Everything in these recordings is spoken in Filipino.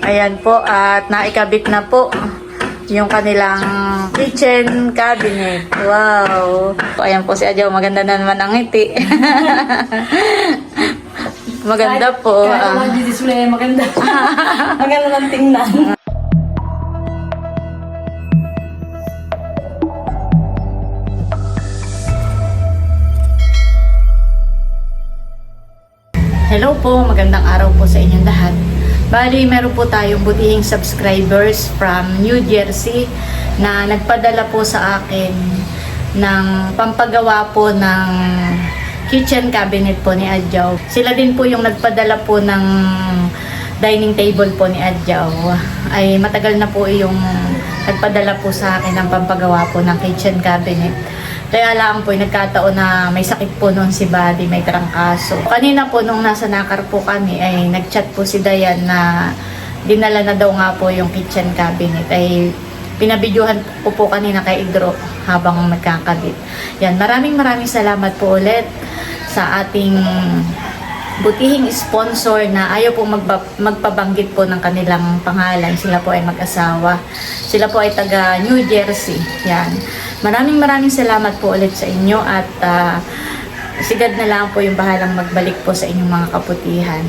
Ayan po, at naikabit na po yung kanilang kitchen cabinet. Wow! Ayan po si Adjaw, maganda na naman ang ngiti. maganda po. Ah. mga display, maganda. maganda ng tingnan. Hello po, magandang araw po sa inyong lahat. Bali, meron po tayong butihing subscribers from New Jersey na nagpadala po sa akin ng pampagawa po ng kitchen cabinet po ni Adjaw. Sila din po yung nagpadala po ng dining table po ni Adjaw. Ay matagal na po yung nagpadala po sa akin ng pampagawa po ng kitchen cabinet. Kaya lang po, nagkataon na may sakit po noon si Buddy, may trangkaso. Kanina po, nung nasa Nakar po kami, ay nagchat po si Dayan na dinala na daw nga po yung kitchen cabinet. Ay pinabidyohan po po kanina kay Idro habang nagkakabit. Yan, maraming maraming salamat po ulit sa ating butihing sponsor na ayaw po magba- magpabanggit po ng kanilang pangalan. Sila po ay mag-asawa. Sila po ay taga New Jersey. Yan. Maraming maraming salamat po ulit sa inyo at ah, sigad na lang po yung bahalang magbalik po sa inyong mga kaputihan.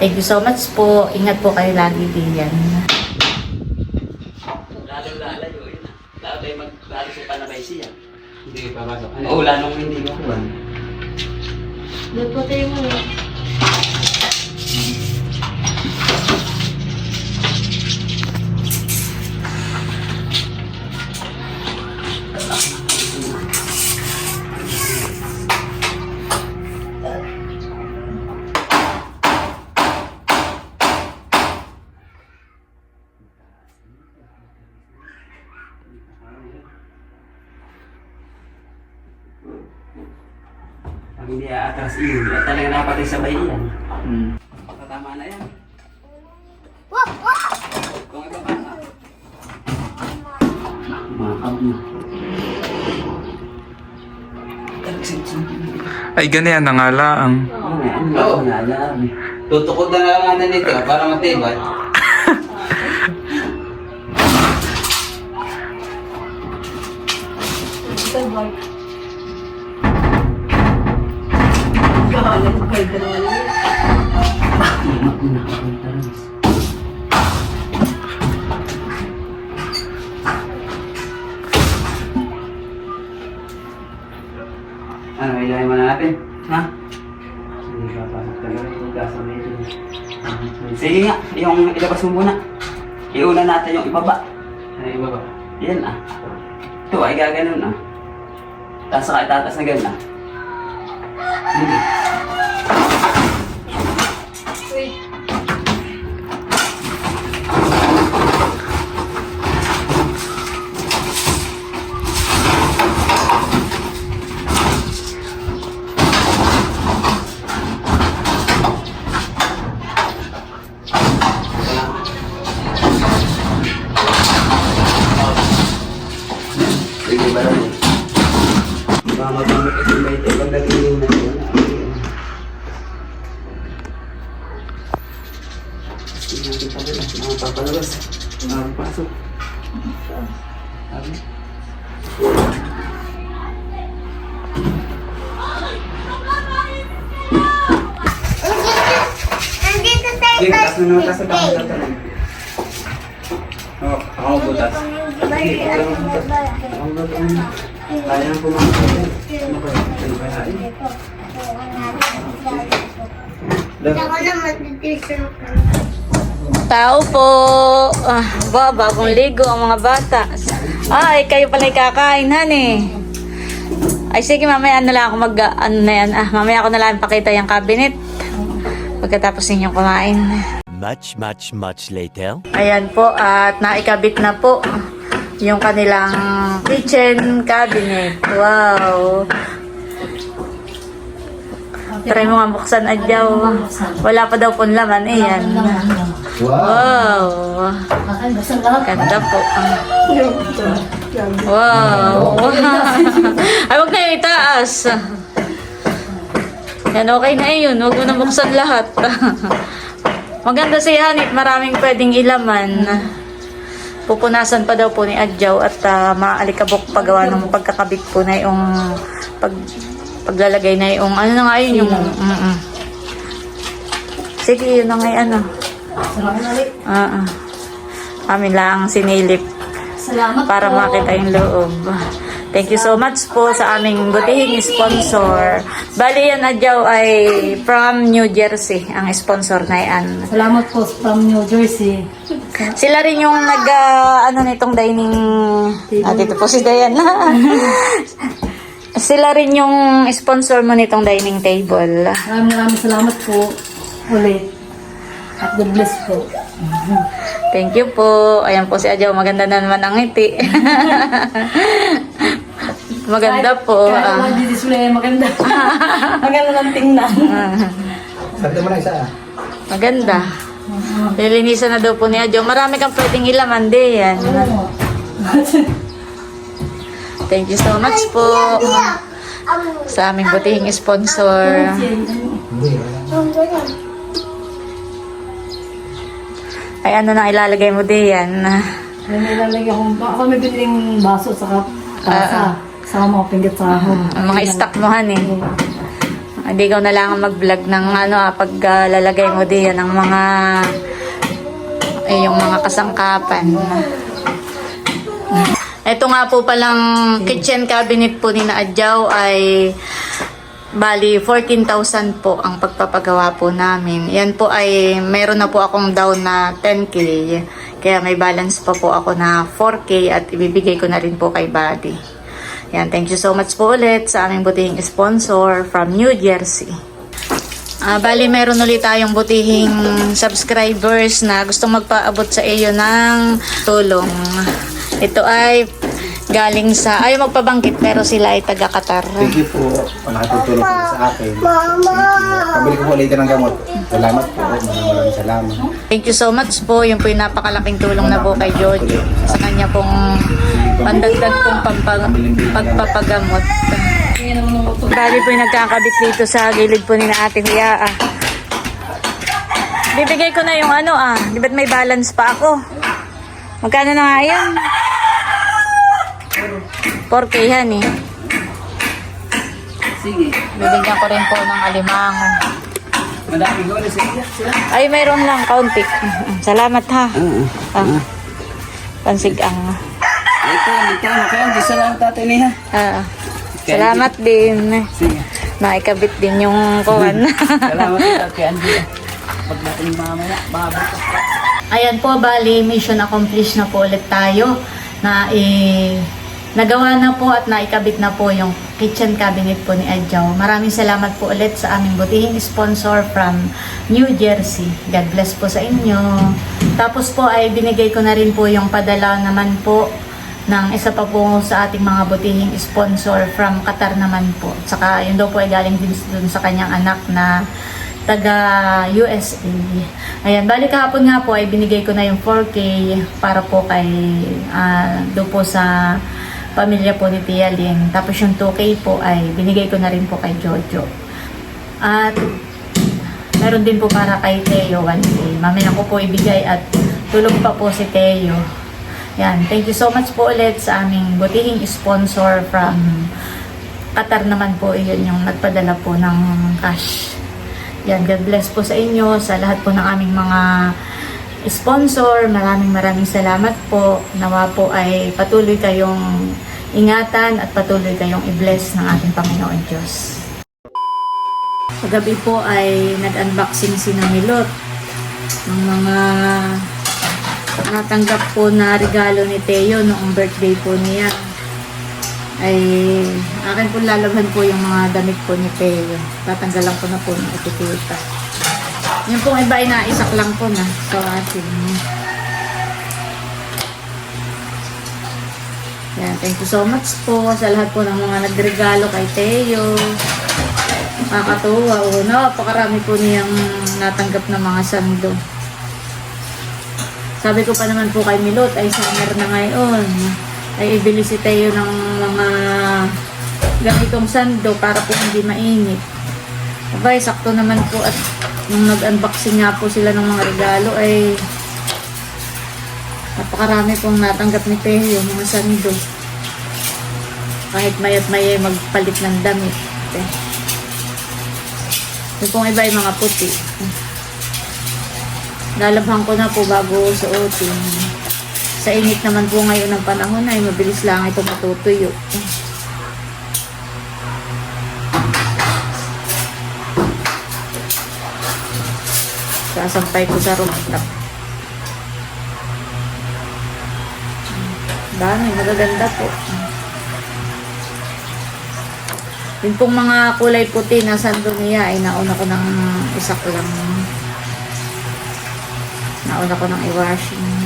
Thank you so much po. Ingat po kayo lagi diyan. Lalong lalayo yun. Lalo tayo mag lalo sa panabay siya. Hindi papasok. Oo, lalong hindi makuha. Doon po tayo mo. Aatras yun, at talaga napatay sa bayan. Hmm. Tama na yan. Kung iba pa na. Makakab na. Ay, ganyan na nga lang. Oo, naalam. Tutukod na lang natin nito para matibay. Ito, boy. Ano, ilahin mo na natin? Ha? Hindi pa talaga. Pagkasa na ito. Sige nga, yung ilabas mo muna. Iuna natin yung ibaba. Ano yung ibaba? Yan ah. Ito ay gaganon ah. Tapos saka itatas na ganun ah. Sige. Taas na naman taas na taas. Oo, ako butas. Sige, ako lang butas. Ako butas. Kaya na pumasok. Ano ba? Ano ba yan? Ako na mag-tuition ka. Tao po. Ah, ba, bagong ligo ang mga bata. Ay, kayo pala kakain, honey. Ay, sige, mamaya na lang ako mag, ano na yan. Ah, mamaya ako na lang pakita yung cabinet. Pagkatapos ninyong kumain. Much, much, much later. Ayan po, at naikabit na po yung kanilang kitchen cabinet. Wow! Try mo nga buksan, Adjaw. Wala pa daw pong laman. Ayan. Wow! Ganda po. Wow! Ay, wag na yung itaas. Yan, okay na yun. Huwag mo na buksan lahat. Maganda si Hanit, maraming pwedeng ilaman. Pupunasan pa daw po ni Adjaw at uh, maalikabok pagawa ng pagkakabit po na yung pag, paglalagay na yung ano na nga yun yung mm Sige, yun na nga yung ano. Salamat ulit. Ah, ah. Kami lang sinilip Salamat para po. makita yung loob. Thank you so much po sa aming butihing sponsor. Bali yan Adjaw ay from New Jersey ang sponsor na yan. Salamat po from New Jersey. Sila rin yung nag ah, ano nitong dining ah, dito po si Diana. Sila rin yung sponsor mo nitong dining table. Maraming maraming salamat po ulit. At God bless po. Thank you po. Ayan po si Adjaw. Maganda na naman ang ngiti. Maganda po. Kahit ah. mga display, maganda. maganda ng tingnan. Sabi mo na isa. Maganda. Lilinisan na daw po ni Adjo. Marami kang pwedeng ilaman din yan. Thank you so much po sa aming butihing sponsor. Ay ano na ilalagay mo din yan. May nilalagay akong, ako may biniling baso sa Ah, kasa. Saka mga pinggit sa ahon. Ang mga stock mo han eh. Hindi ikaw na lang ang mag-vlog ng ano ah, pag ah, lalagay mo din yan ng mga eh, yung mga kasangkapan. Ito nga po palang kitchen cabinet po ni na Adjaw ay bali 14,000 po ang pagpapagawa po namin. Yan po ay meron na po akong down na 10k. Kaya may balance pa po ako na 4k at ibibigay ko na rin po kay Buddy. Yan, thank you so much po ulit sa aming butihing sponsor from New Jersey. Ah, bali, meron ulit tayong butihing subscribers na gustong magpaabot sa iyo ng tulong. Ito ay galing sa, ayaw magpabangkit pero sila ay taga Qatar. Thank you po. Nakatutulong po sa akin. Mama! Pabili ko po ulit ng gamot. Salamat po. Maraming maraming salamat. Thank you so much po. Yung po yung napakalaking tulong na po kay Jojo sa kanya pong pandagdag pong pampag- pagpapagamot. Bali po yung nagkakabit dito sa gilid po ni na ate Huya ah. Bibigay ko na yung ano ah. Di ba't may balance pa ako? Magkano na nga yan? 4K yan eh. Sige. Bibigyan ko rin po ng alimango. Madami ko na sila. Ay, mayroon lang, kaunti. Salamat ha. Oo. Ah. Pansig ang. Ito, ito. Kaya di salamat tatay niya. Ah. Salamat din. Sige. Nakikabit din yung kuwan. Salamat ito kay Andy. Pag natin mamaya, ka. Ayan po, bali, mission accomplished na po ulit tayo na eh, nagawa na po at naikabit na po yung kitchen cabinet po ni Adjaw. Maraming salamat po ulit sa aming butihing sponsor from New Jersey. God bless po sa inyo. Tapos po ay binigay ko na rin po yung padala naman po ng isa pa po sa ating mga butihing sponsor from Qatar naman po. Saka yun daw po ay galing din dun sa kanyang anak na taga USA. Ayan, bali kahapon nga po ay binigay ko na yung 4K para po kay ah, doon po sa pamilya po ni Tia Ling. Tapos yung 2K po ay binigay ko na rin po kay Jojo. At meron din po para kay Teo 1K. Mamaya ko po ibigay at tulong pa po si Teo. Yan, thank you so much po ulit sa aming butihing sponsor from Qatar naman po yun yung nagpadala po ng cash. Yan, God bless po sa inyo, sa lahat po ng aming mga sponsor. Maraming maraming salamat po. Nawa po ay patuloy kayong ingatan at patuloy kayong i-bless ng ating Panginoon Diyos. Kagabi po ay nag-unboxing si Namilot ng mga natanggap po na regalo ni Teo noong birthday po niya ay akin po lalaban po yung mga damit po ni Teo. Tatanggalan ko na po ng etiketa. Yung pong iba ay naisak lang po na sa atin. Yan, thank you so much po sa lahat po ng mga nagregalo kay Teo. Nakakatuwa. O, napakarami po niyang natanggap ng mga sando. Sabi ko pa naman po kay Milot, ay summer na ngayon. Ay ibili si Teo ng mga ganitong sando para po hindi mainit. Abay, sakto naman po at nung nag-unboxing nga po sila ng mga regalo ay napakarami pong natanggap ni Teo, mga sando. Kahit mayat may magpalit ng damit. Eh. Yung pong iba ay mga puti. Lalabhan ko na po bago suotin. Sa init naman po ngayon ng panahon ay mabilis lang ito matutuyo. Sasampay ko sa rooftop. Dami, magaganda po. Yung pong mga kulay puti na sandomiya ay nauna ko ng isak lang. Nauna ko ng i-washing.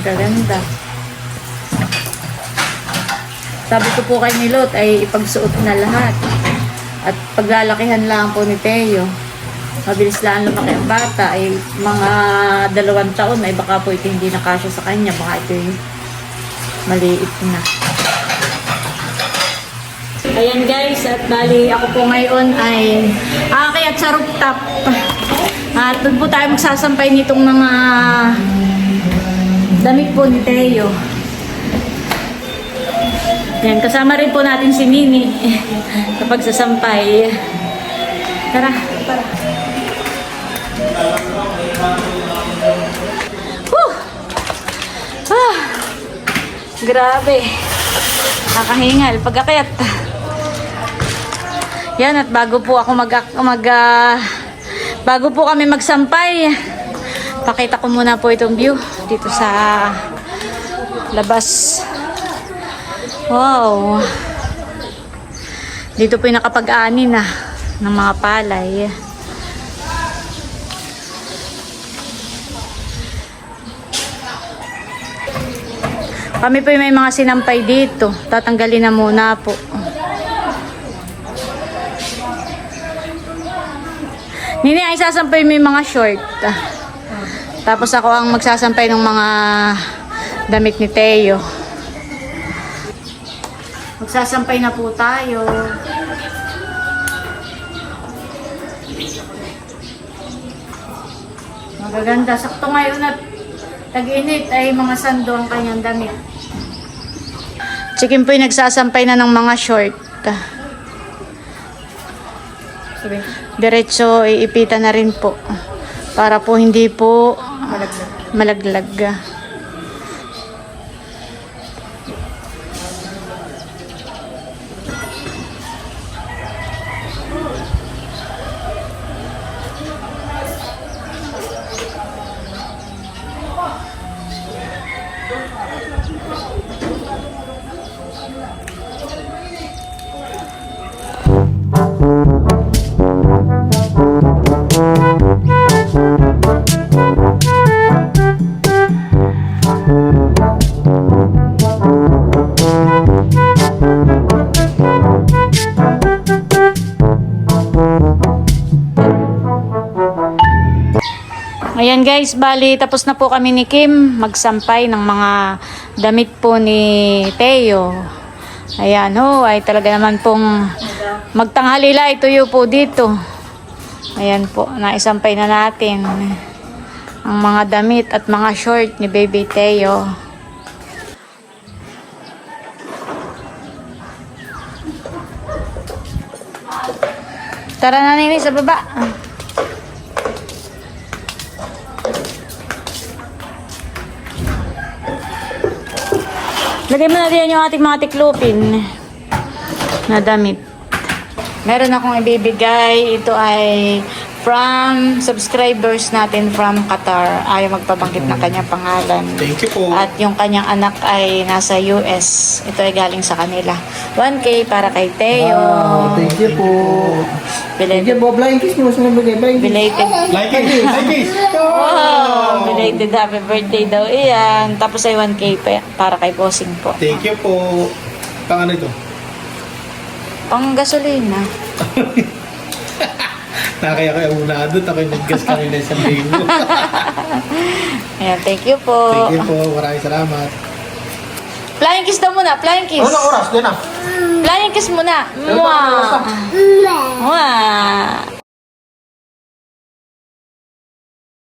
Magaganda. Sabi ko po kay Milot ay ipagsuot na lahat. At paglalakihan lang po ni Teo. Mabilis lang lumaki ang bata ay mga dalawang taon ay baka po ito hindi nakasya sa kanya. Baka ito yung maliit na. Ayan guys, at bali ako po ngayon ay aakyat sa rooftop. At doon po tayo magsasampay nitong mga damit po ni Teo. Yan, kasama rin po natin si Nini kapag sasampay. Tara, tara. Whew! Ah, grabe. Nakahingal pagkakayat. Yan at bago po ako mag, mag ah, bago po kami magsampay, pakita ko muna po itong view dito sa labas. Wow. Dito po yung nakapag-ani na ng mga palay. Kami po may mga sinampay dito. Tatanggalin na muna po. Nini, ay sasampay mo yung mga short. Tapos ako ang magsasampay ng mga damit ni Teo. Magsasampay na po tayo. Magaganda. Sakto ngayon at tag-init ay mga sando ang kanyang damit. Chicken po yung nagsasampay na ng mga short. Diretso iipitan na rin po. Para po hindi po malaglag. Ayan guys, bali tapos na po kami ni Kim magsampay ng mga damit po ni Teo. Ayan ho, ay talaga naman pong magtanghalila ituyo po dito. Ayan po, naisampay na natin ang mga damit at mga short ni Baby Teo. Tara na nini sa baba. Lagay mo na din yung ating mga tiklupin na damit. Meron akong ibibigay. Ito ay from subscribers natin from Qatar. Ayaw magpabanggit ng kanyang pangalan. Thank you po. At yung kanyang anak ay nasa US. Ito ay galing sa kanila. 1K para kay Teo. Wow, thank you po. Thank you Belated. po. Blind kiss mo. Saan nabigay? Blind kiss. Belated. Blind kiss. Blind kiss. Wow! Belated happy birthday daw iyan. Tapos ay 1K pa, para kay Bossing po. Thank you po. Pang ano ito? Pang gasolina. Nakaya kaya una doon, ako yung nag-gas kanina sa linggo. Ayan, thank you po. Thank you po, maraming salamat. Flying kiss daw muna, flying kiss. Ano oras? Yan ah. Flying kiss muna. Mwah! Mwah!